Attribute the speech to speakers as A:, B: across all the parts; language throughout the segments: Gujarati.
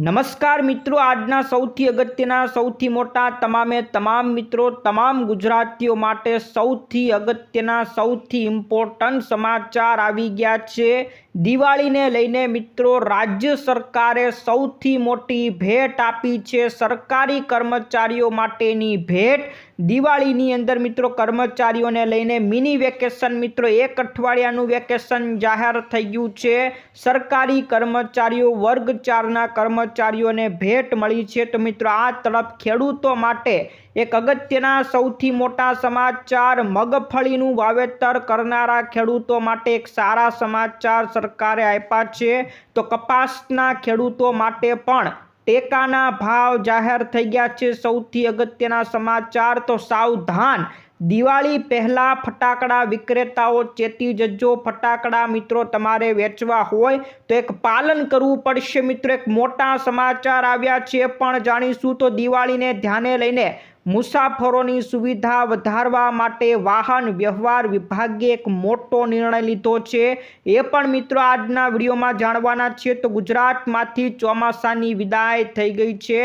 A: નમસ્કાર મિત્રો, આજના સૌથી અગત્યના, સૌથી મોટા, તમામે તમામ મિત્રો, તમામ ગુજરાતીઓ માટે સૌથી અગત્યના, સૌથી ઇમ્પોર્ટન્ટ સમાચાર આવી ગયા છે. દિવાળીને લઈને મિત્રો, રાજ્ય સરકારે સૌથી મોટી ભેટ આપી છે સરકારી કર્મચારીઓ માટેની ભેટ. દિવાળીની અંદર મિત્રો કર્મચારીઓને લઈને મિની વેકેશન મિત્રો, એક અઠવાડિયાનું વેકેશન જાહેર થઈ ગયું છે. સરકારી કર્મચારીઓ, વર્ગ ચારના કર્મચારીઓને ભેટ મળી છે. તો મિત્રો, આ તરફ ખેડૂતો માટે એક અગત્યના સૌથી મોટા સમાચાર મગફળીનું વાવેતર કરનારા ખેડૂતો માટે એક સારા સમાચાર સરકારે આપ્યા છે. તો કપાસના ખેડૂતો માટે પણ ટેકાના ભાવ જાહેર થઈ ગયા છે. સૌથી અગત્યના સમાચાર તો સાવધાન. દિવાળી પહેલાં ફટાકડા વિક્રેતાઓ ચેતી જજો, ફટાકડા મિત્રો તમારે વેચવા હોય તો એક પાલન કરવું પડશે. મિત્રો, એક મોટા સમાચાર આવ્યા છે. પણ જાણીશું તો દિવાળીને ધ્યાને લઈને મુસાફરોની સુવિધા વધારવા માટે વાહન વ્યવહાર વિભાગે એક મોટો નિર્ણય લીધો છે. એ પણ મિત્રો આજના વિડીયોમાં જાણવાના છે તો ગુજરાતમાંથી ચોમાસાની વિદાય થઈ ગઈ છે.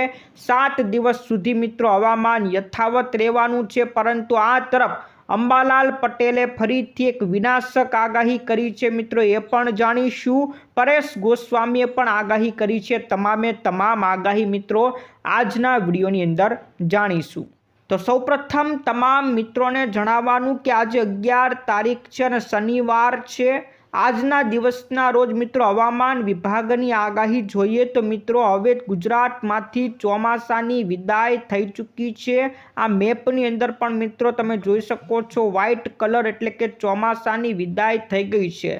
A: સાત દિવસ સુધી મિત્રો હવામાન યથાવત રહેવાનું છે, પરંતુ આ તરફ અંબાલાલ પટેલે ફરીથી એક વિનાશક આગાહી કરી છે. મિત્રો, એ પણ જાણીશું. પરેશ ગોસ્વામીએ પણ આગાહી કરી છે. તમામે તમામ આગાહી મિત્રો આજના વિડીયોની અંદર જાણીશું. તો સૌપ્રથમ તમામ મિત્રોને જણાવવાનું કે આજે અગિયાર તારીખ છે અને શનિવાર છે. આજના દિવસના રોજ મિત્રો હવામાન વિભાગની આગાહી જોઈએ તો મિત્રો હવે ગુજરાતમાંથી ચોમાસાની વિદાય થઈ ચૂકી છે. આ મેપની અંદર પણ મિત્રો તમે જોઈ શકો છો વ્હાઇટ કલર એટલે કે ચોમાસાની વિદાય થઈ ગઈ છે.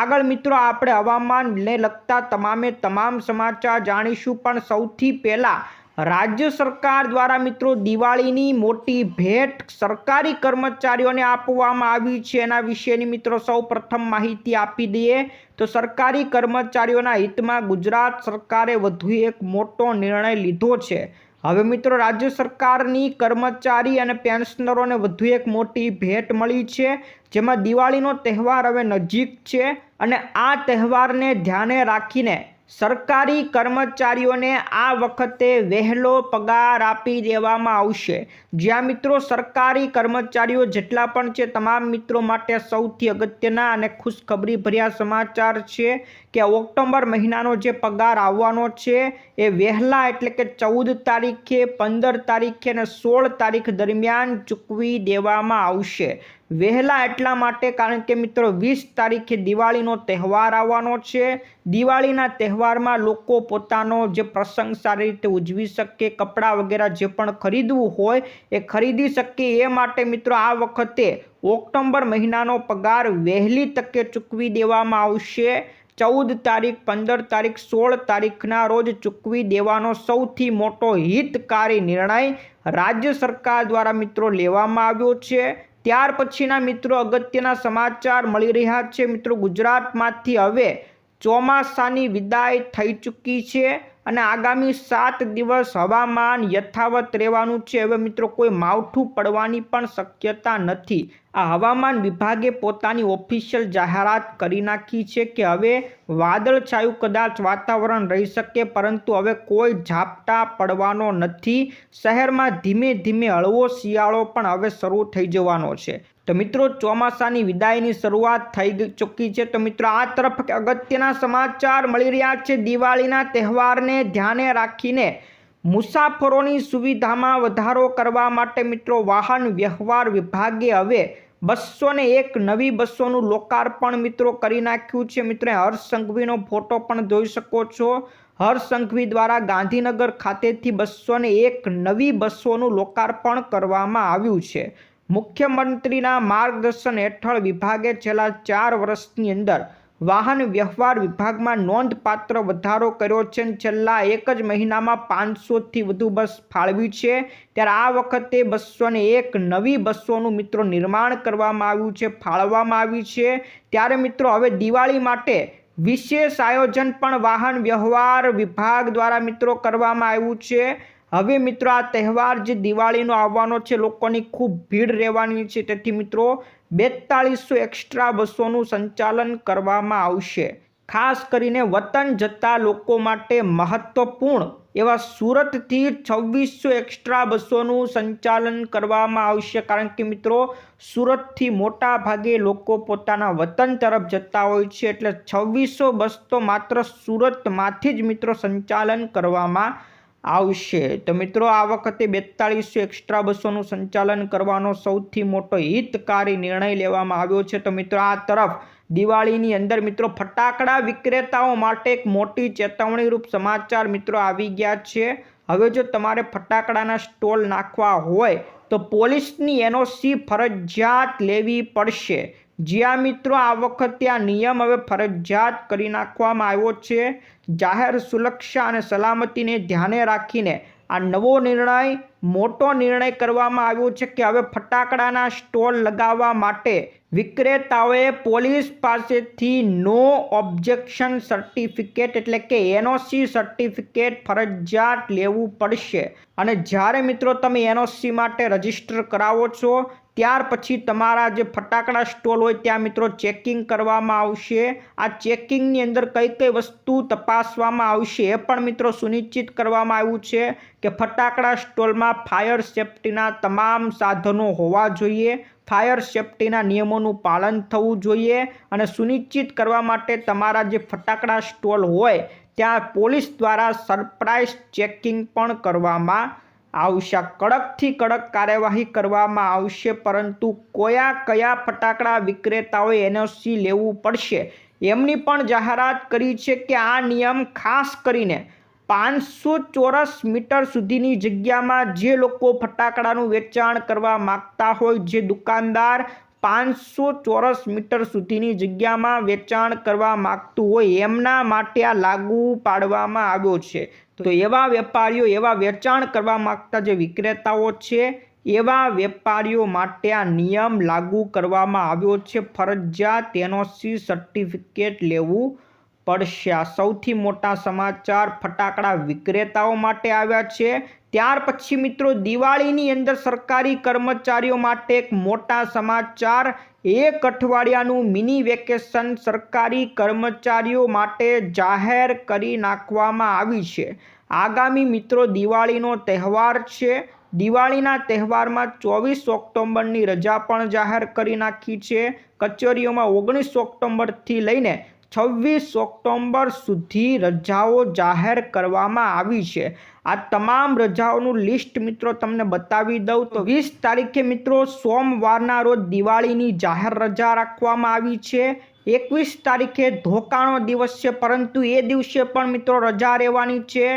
A: આગળ મિત્રો આપણે હવામાનને લગતા તમામે તમામ સમાચાર જાણીશું. પણ સૌથી પહેલાં રાજ્ય સરકાર દ્વારા મિત્રો દિવાળીની મોટી ભેટ સરકારી કર્મચારીઓને આપવામાં આવી છે. એના વિશેની મિત્રો સૌ પ્રથમ માહિતી આપી દઈએ તો સરકારી કર્મચારીઓના હિતમાં ગુજરાત સરકારે વધુ એક મોટો નિર્ણય લીધો છે. હવે મિત્રો રાજ્ય સરકારની કર્મચારી અને પેન્શનરોને વધુ એક મોટી ભેટ મળી છે. જેમાં દિવાળીનો તહેવાર હવે નજીક છે અને આ તહેવારને ધ્યાને રાખીને સરકારી કર્મચારીઓને આ વખતે વહેલો પગાર આપી દેવામાં આવશે. જ્યાં મિત્રો, સરકારી કર્મચારીઓ જેટલા પણ છે, તમામ મિત્રો માટે સૌથી અગત્યના અને ખુશખબરી ભર્યા સમાચાર છે કે ઓક્ટોબર મહિનાનો જે પગાર આવવાનો છે, એ વહેલા એટલે કે ચૌદ તારીખે, પંદર તારીખે અને સોળ તારીખ દરમિયાન ચૂકવી દેવામાં આવશે. વહેલા એટલા માટે કારણ કે મિત્રો વીસ તારીખે દિવાળીનો તહેવાર આવવાનો છે. દિવાળીના તહેવારમાં લોકો પોતાનો જે પ્રસંગ સારી રીતે ઉજવી શકે, કપડાં વગેરે જે પણ ખરીદવું હોય એ ખરીદી શકે. એ માટે મિત્રો આ વખતે ઓક્ટોબર મહિનાનો પગાર વહેલી તકે ચૂકવી દેવામાં આવશે. ચૌદ તારીખ, પંદર તારીખ, સોળ તારીખના રોજ ચૂકવી દેવાનો સૌથી મોટો હિતકારી નિર્ણય રાજ્ય સરકાર દ્વારા મિત્રો લેવામાં આવ્યો છે. ત્યાર પછીના મિત્રો અગત્યના સમાચાર મળી રહ્યા છે. મિત્રો, ગુજરાતમાંથી હવે ચોમાસાની વિદાય થઈ ચૂકી છે. અને આગામી સાત દિવસ હવામાન યથાવત રહેવાનું છે. હવે મિત્રો, કોઈ માવઠું પડવાની પણ શક્યતા નથી. આ હવામાન વિભાગે પોતાની ઓફિશિયલ જાહેરાત કરી નાખી છે કે હવે વાદળછાયું કદાચ વાતાવરણ રહી શકે, પરંતુ હવે કોઈ ઝાપટા પડવાનો નથી. શહેરમાં ધીમે ધીમે હળવો શિયાળો પણ હવે શરૂ થઈ જવાનો છે. તો મિત્રો, ચોમાસાની વિદાયની શરૂઆત થઈ ચૂકી છે. તો મિત્રો, આ તરફ અગત્યના સમાચાર મળી રહ્યા છે. દિવાળીના તહેવારને ધ્યાને રાખીને મુસાફરોની સુવિધામાં વધારો કરવા માટે મિત્રો, વાહન વ્યવહાર વિભાગે હવે બસો ને એક નવી બસોનું લોકાર્પણ મિત્રો કરી નાખ્યું છે. મિત્રો હર્ષ સંઘવીનો ફોટો પણ જોઈ શકો છો. હર્ષ સંઘવી દ્વારા ગાંધીનગર ખાતેથી બસો એક નવી બસોનું લોકાર્પણ કરવામાં આવ્યું છે. મુખ્યમંત્રીના માર્ગદર્શન હેઠળ વિભાગે છેલ્લા ચાર વર્ષની અંદર વાહન વ્યવહાર વિભાગમાં નોંધપાત્ર વધારો કર્યો છે છેલ્લા એક જ મહિનામાં પાંચસોથી વધુ બસ ફાળવી છે. ત્યારે આ વખતે બસો એક નવી બસોનું મિત્રો નિર્માણ કરવામાં આવ્યું છે, ફાળવવામાં આવ્યું છે. ત્યારે મિત્રો, હવે દિવાળી માટે વિશેષ આયોજન પણ વાહન વ્યવહાર વિભાગ દ્વારા મિત્રો કરવામાં આવ્યું છે. હવે મિત્રો આ તહેવાર જે દિવાળીનો આવવાનો છે, લોકોની ખૂબ ભીડ રહેવાની છે. તેથી મિત્રો બેતાળીસો એક્સ્ટ્રા બસોનું સંચાલન કરવામાં આવશે. ખાસ કરીને વતન જતા લોકો માટે મહત્વપૂર્ણ એવા સુરતથી છવ્વીસો એક્સ્ટ્રા બસોનું સંચાલન કરવામાં આવશે. કારણ કે મિત્રો સુરતથી મોટા ભાગે લોકો પોતાના વતન તરફ જતા હોય છે. એટલે છવ્વીસો બસ તો માત્ર સુરતમાંથી જ મિત્રો સંચાલન કરવામાં આવશે. તો મિત્રો, આ વખતે બેતાળીસો એક્સ્ટ્રા બસોનું સંચાલન કરવાનો સૌથી મોટો હિતકારી નિર્ણય લેવામાં આવ્યો છે. તો મિત્રો, આ તરફ દિવાળીની અંદર મિત્રો, ફટાકડા વિક્રેતાઓ માટે એક મોટી ચેતવણીરૂપ સમાચાર મિત્રો આવી ગયા છે. હવે જો તમારે ફટાકડાના સ્ટોલ નાખવા હોય, તો પોલીસની એનઓસી ફરજિયાત લેવી પડશે. જ્યાં મિત્રો આ વખતે આ નિયમ હવે ફરજિયાત કરી નાખવામાં આવ્યો છે. જાહેર સુરક્ષા અને સલામતીને ધ્યાને રાખીને આ નવો નિર્ણય, મોટો નિર્ણય કરવામાં આવ્યો છે કે હવે ફટાકડાના સ્ટોલ લગાવવા માટે વિક્રેતાઓએ પોલીસ પાસેથી નો ઓબ્જેક્શન સર્ટિફિકેટ એટલે કે એનઓસી સર્ટિફિકેટ ફરજિયાત લેવું પડશે. અને જ્યારે મિત્રો તમે એનઓસી માટે રજિસ્ટર કરાવો છો ત્યાર પછી તમારા જે ફટાકડા સ્ટોલ હોય ત્યાં મિત્રો ચેકિંગ કરવામાં આવશે. આ ચેકિંગની અંદર કઈ કઈ વસ્તુ તપાસવામાં આવશે એ પણ મિત્રો સુનિશ્ચિત કરવામાં આવ્યું છે કે ફટાકડા સ્ટોલમાં ફાયર સેફટીના તમામ સાધનો હોવા જોઈએ. ફાયર સેફટીના નિયમોનું પાલન થવું જોઈએ અને સુનિશ્ચિત કરવા માટે તમારા જે ફટાકડા સ્ટોલ હોય ત્યાં પોલીસ દ્વારા સરપ્રાઇઝ ચેકિંગ પણ કરવામાં આવશે કડકથી કડક કાર્યવાહી કરવામાં આવશે, પરંતુ કયા કયા ફટાકડા વિક્રેતાઓએ એનઓસી લેવું પડશે એમની પણ જાહેરાત કરી છે કે આ નિયમ ખાસ કરીને પાંચસો ચોરસ મીટર સુધીની જગ્યામાં જે લોકો ફટાકડાનું વેચાણ કરવા માગતા હોય, જે દુકાનદાર પાંચસો ચોરસ મીટર સુધીની જગ્યામાં વેચાણ કરવા માગતું હોય, એમના માટે આ લાગુ પાડવામાં આવ્યો છે. તો એવા વેપારીઓ, એવા વેચાણ કરવા માગતા જે વિક્રેતાઓ છે, એવા વેપારીઓ માટે આ નિયમ લાગુ કરવામાં આવ્યો છે. ફરજિયાત એનઓસી સર્ટિફિકેટ લેવું પડશે. આ સૌથી મોટા સમાચાર ફટાકડા વિક્રેતાઓ માટે આવ્યા છે. ત્યાર પછી મિત્રો દિવાળીની અંદર સરકારી કર્મચારીઓ માટે એક મોટા સમાચાર એક અઠવાડિયાનું મિની વેકેશન સરકારી કર્મચારીઓ માટે જાહેર કરી નાખવામાં આવી છે. આગામી મિત્રો, દિવાળીનો તહેવાર છે. દિવાળીના તહેવારમાં ચોવીસ ઓક્ટોબરની રજા પણ જાહેર કરી નાખી છે. કચેરીઓમાં ઓગણીસ ઓક્ટોબરથી લઈને છવ્વીસ ઓક્ટોબર સુધી રજાઓ જાહેર કરવામાં આવી છે. આ તમામ રજાઓનું લિસ્ટ મિત્રો તમને બતાવી દઉં. તો વીસ તારીખે મિત્રો સોમવારના રોજ દિવાળીની જાહેર રજા રાખવામાં આવી છે. એકવીસ તારીખે ધોકાણો દિવસ છે, પરંતુ એ દિવસે પણ મિત્રો રજા રહેવાની છે.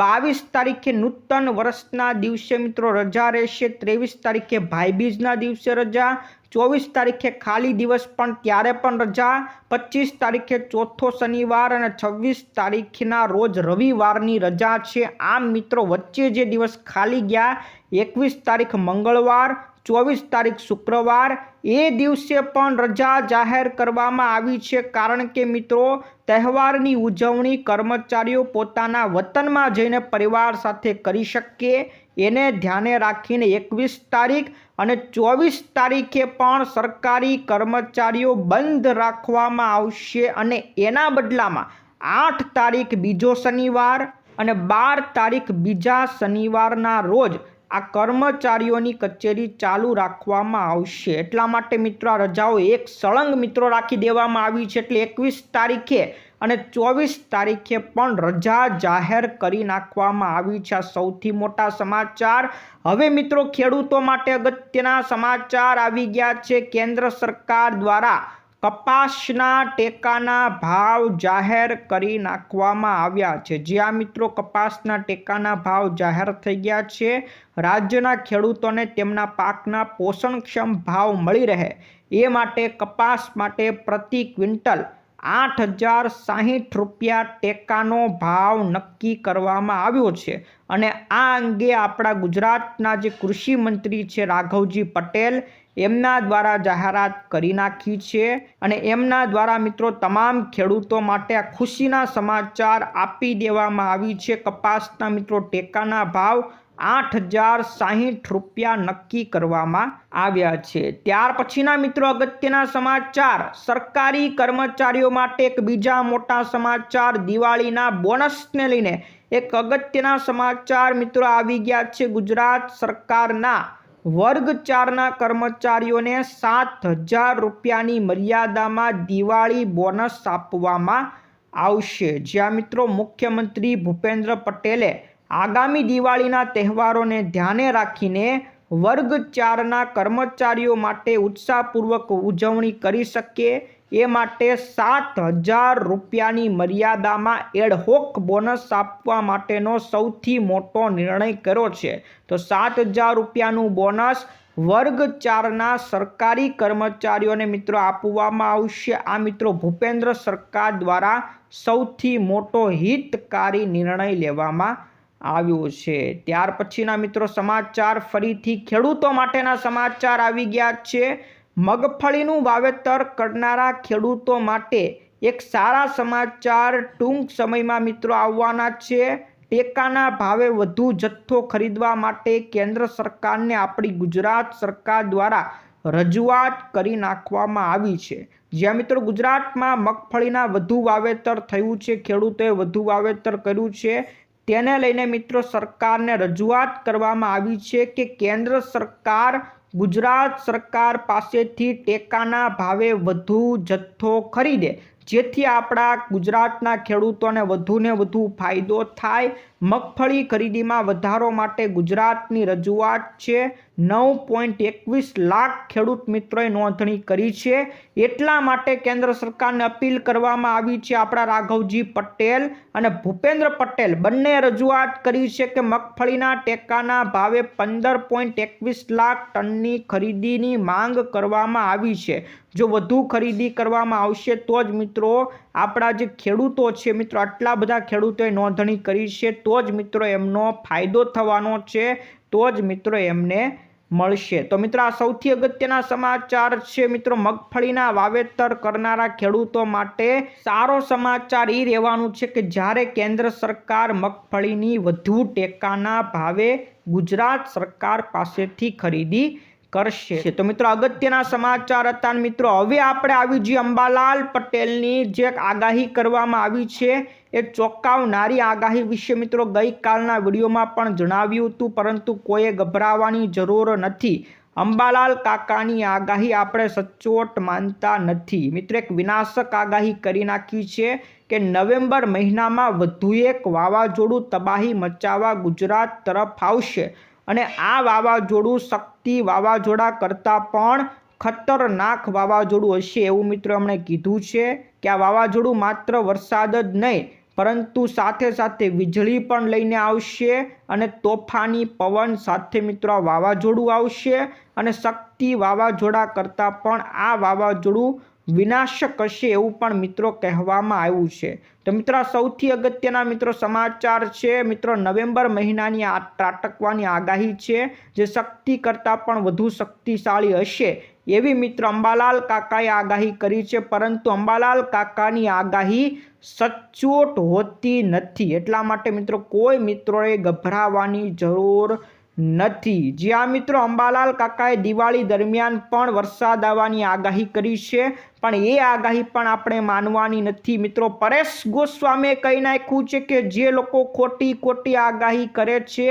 A: બાવીસ તારીખે નૂતન વર્ષના દિવસે મિત્રો રજા રહેશે. ત્રેવીસ તારીખે ભાઈબીજના દિવસે રજા. ચોવીસ તારીખે ખાલી દિવસ પણ ત્યારે પણ રજા, પચીસ તારીખે ચોથો શનિવાર અને છવ્વીસ તારીખના રોજ રવિવારની રજા છે. આમ મિત્રો, વચ્ચે જે દિવસ ખાલી ગયા, એકવીસ તારીખ મંગળવાર ચોવીસ તારીખ શુક્રવાર એ દિવસે પણ રજા જાહેર કરવામાં આવી છે. કારણ કે મિત્રો, તહેવારની ઉજવણી કર્મચારીઓ પોતાના વતનમાં જઈને પરિવાર સાથે કરી શકે. એને ધ્યાને રાખીને એકવીસ તારીખ અને ચોવીસ તારીખે પણ સરકારી કર્મચારીઓ બંધ રાખવામાં આવશે અને એના બદલામાં આઠ તારીખ બીજો શનિવાર અને બાર તારીખ બીજા શનિવારના રોજ આ કર્મચારીઓની કચેરી ચાલુ રાખવામાં આવશે. એટલા માટે મિત્રો આ રજાઓ એક સળંગ મિત્રો રાખી દેવામાં આવી છે. એટલે એકવીસ તારીખે અને ચોવીસ તારીખે પણ રજા જાહેર કરી નાખવામાં આવી છે. આ સૌથી મોટા સમાચાર. હવે મિત્રો ખેડૂતો માટે અગત્યના સમાચાર આવી ગયા છે. કેન્દ્ર સરકાર દ્વારા કપાસના ટેકાના ભાવ જાહેર કરી નાખવામાં આવ્યા છે. જ્યાં મિત્રો, કપાસના ટેકાના ભાવ જાહેર થઈ ગયા છે. રાજ્યના ખેડૂતોને તેમના પાકના પોષણક્ષમ ભાવ મળી રહે. એ માટે કપાસ માટે પ્રતિ ક્વિન્ટલ આઠ હજાર સાહીઠ રૂપિયા ટેકાનો ભાવ નક્કી કરવામાં આવ્યો છે. અને આ અંગે આપણા ગુજરાતના જે કૃષિ મંત્રી છે રાઘવજી પટેલ એમના દ્વારા જાહેરાત કરી નાખી છે અને એમના દ્વારા મિત્રો તમામ ખેડૂતો માટે આ ખુશીના સમાચાર આપી દેવામાં આવી છે. કપાસના મિત્રો ટેકાના ભાવ આઠ હજાર સાહીઠ રૂપિયા નક્કી કરવામાં આવ્યા છે. ત્યાર પછીના મિત્રો અગત્યના સમાચાર. સરકારી કર્મચારીઓ માટે એક બીજા મોટા સમાચાર. દિવાળીના બોનસને લઈને એક અગત્યના સમાચાર મિત્રો આવી ગયા છે. ગુજરાત સરકારના વર્ગ ચારના કર્મચારીઓને સાત હજાર રૂપિયાની મર્યાદામાં દિવાળી બોનસ આપવામાં આવશે. જ્યાં મિત્રો, મુખ્યમંત્રી ભૂપેન્દ્ર પટેલે આગામી દિવાળીના તહેવારોને ધ્યાને રાખીને વર્ગ ચારના કર્મચારીઓ માટે ઉત્સાહપૂર્વક ઉજવણી કરી શકે એ માટે સાત હજાર રૂપિયાની મર્યાદામાં એડહોક બોનસ આપવા માટેનો સૌથી મોટો નિર્ણય કર્યો છે. તો સાત હજાર રૂપિયાનું બોનસ વર્ગ ચારના સરકારી કર્મચારીઓને મિત્રો આપવામાં આવશે. આ મિત્રો ભૂપેન્દ્ર સરકાર દ્વારા સૌથી મોટો હિતકારી નિર્ણય લેવામાં આવ્યો છે. ત્યાર પછીના મિત્રો સમાચાર ફરીથી ખેડૂતો માટેના સમાચાર આવી ગયા છે. મગફળીનું વાવેતર કરનારા ખેડૂતો માટે એક સારા સમાચાર ટૂંક સમયમાં મિત્રો આવવાના છે. ટેકાના ભાવે વધુ જથ્થો ખરીદવા માટે કેન્દ્ર સરકારને આપણી ગુજરાત સરકાર દ્વારા રજૂઆત કરી નાખવામાં આવી છે. જ્યાં મિત્રો ગુજરાતમાં મગફળીના વધુ વાવેતર થયું છે, ખેડૂતોએ વધુ વાવેતર કર્યું છે, તેને લઈને મિત્રો સરકારને રજૂઆત કરવામાં આવી છે કે કેન્દ્ર સરકાર ગુજરાત સરકાર પાસેથી ટેકાના ભાવે વધુ જથ્થો ખરીદે, જેથી આપણા ગુજરાતના ખેડૂતોને વધુને વધુ ફાયદો થાય મગફળી ખરીદીમાં વધારો માટે ગુજરાતની રજૂઆત છે. નવ પોઈન્ટ એકવીસ લાખ ખેડૂત મિત્રોએ નોંધણી કરી છે. એટલા માટે કેન્દ્ર સરકારને અપીલ કરવામાં આવી છે આપણા રાઘવજી પટેલ અને ભૂપેન્દ્ર પટેલ બંને રજૂઆત કરી છે કે મગફળીના ટેકાના ભાવે પંદર પોઈન્ટ એકવીસ લાખ ટનની ખરીદીની માંગ કરવામાં આવી છે. જો વધુ ખરીદી કરવામાં આવશે તો જ મિત્રો આપણા જે ખેડૂતો છે મિત્રો આટલા બધા ખેડૂતોએ નોંધણી કરી છે તો જ મિત્રો એમનો ફાયદો થવાનો છે, તો જ મિત્રો એમને મળશે. તો મિત્રો આ સૌથી અગત્યના સમાચાર છે મિત્રો, મગફળીના વાવેતર કરનારા ખેડૂતો માટે સારો સમાચાર એ રહેવાનું છે કે જ્યારે કેન્દ્ર સરકાર મગફળીની વધુ ટેકાના ભાવે ગુજરાત સરકાર પાસેથી ખરીદી કરશે. તો મિત્રો, અગત્યના સમાચાર હતા મિત્રો, હવે આપણે આવી જે અંબાલાલ પટેલની જે આગાહી કરવામાં આવી છે. એ ચોંકાવનારી આગાહી વિશે મિત્રો ગઈકાલના વિડીયોમાં પણ જણાવ્યું હતું, પરંતુ કોઈએ ગભરાવાની જરૂર નથી. અંબાલાલ કાકાની આગાહી આપણે સચોટ માનતા નથી. મિત્રો, એક વિનાશક આગાહી કરી નાખી છે કે નવેમ્બર મહિનામાં વધુ એક વાવાઝોડું તબાહી મચાવવા ગુજરાત તરફ આવશે. અને આ વાવાઝોડું શક્તિ વાવાઝોડા કરતાં પણ ખતરનાક વાવાઝોડું હશે એવું મિત્રો એમણે કીધું છે કે આ વાવાઝોડું માત્ર વરસાદ જ નહીં, પરંતુ સાથે સાથે વીજળી પણ લઈને આવશે અને તોફાની પવન સાથે મિત્રો આ વાવાઝોડું આવશે અને શક્તિ વાવાઝોડા કરતાં પણ આ વાવાઝોડું વિનાશક હશે એવું પણ મિત્રો કહેવામાં આવ્યું છે. તો મિત્રો, સૌથી અગત્યના મિત્રો સમાચાર છે, મિત્રો, નવેમ્બર મહિનાની આ ત્રાટકવાની આગાહી છે, જે શક્તિ કરતાં પણ વધુ શક્તિશાળી હશે એવી મિત્રો અંબાલાલ કાકાએ આગાહી કરી છે. પરંતુ અંબાલાલ કાકાની આગાહી સચોટ હોતી નથી. એટલા માટે મિત્રો કોઈ મિત્રોએ ગભરાવાની જરૂર નથી. જ્યાં મિત્રો અંબાલાલ કાકાએ દિવાળી દરમિયાન પણ વરસાદ આવવાની આગાહી કરી છે, પણ એ આગાહી પણ આપણે માનવાની નથી. મિત્રો, પરેશ ગોસ્વામીએ કહી નાખ્યું છે કે જે લોકો ખોટી ખોટી આગાહી કરે છે,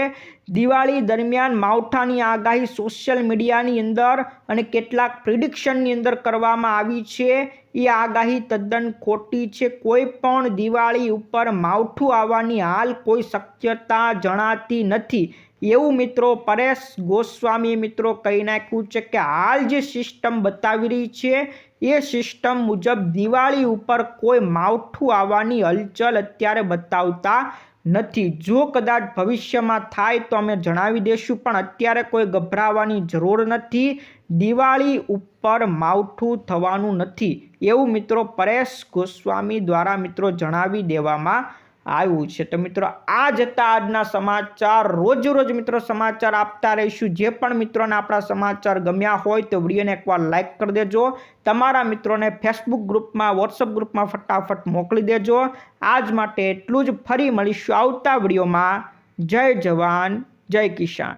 A: દિવાળી દરમિયાન માવઠાની આગાહી સોશિયલ મીડિયાની અંદર અને કેટલાક પ્રિડિક્શનની અંદર કરવામાં આવી છે. એ આગાહી તદ્દન ખોટી છે. કોઈ પણ દિવાળી ઉપર માવઠું આવવાની હાલ કોઈ શક્યતા જણાતી નથી. એવું મિત્રો પરેશ ગોસ્વામી મિત્રો કહી નાખ્યું છે કે હાલ જે સિસ્ટમ બતાવી રહી છે, એ સિસ્ટમ મુજબ દિવાળી ઉપર કોઈ માવઠું આવવાની હલચલ અત્યારે બતાવતા નથી. જો કદાચ ભવિષ્યમાં થાય તો અમે જણાવી દઈશું પણ અત્યારે કોઈ ગભરાવાની જરૂર નથી. દિવાળી ઉપર માવઠું થવાનું નથી. એવું મિત્રો પરેશ ગોસ્વામી દ્વારા મિત્રો જણાવી દેવામાં આવ્યું છે. તો મિત્રો આ જ હતા આજના સમાચાર. રોજ રોજ મિત્રો સમાચાર આપતા રહીશું. જે પણ મિત્રોને આપણા સમાચાર ગમ્યા હોય તો વિડીયોને એકવાર લાઇક કરી દેજો. તમારા મિત્રોને ફેસબુક ગ્રુપમાં વોટ્સઅપ ગ્રુપમાં ફટાફટ મોકલી દેજો. આજ માટે એટલું જ. ફરી મળીશું આવતા વિડીયોમાં. જય જવાન, જય કિસાન.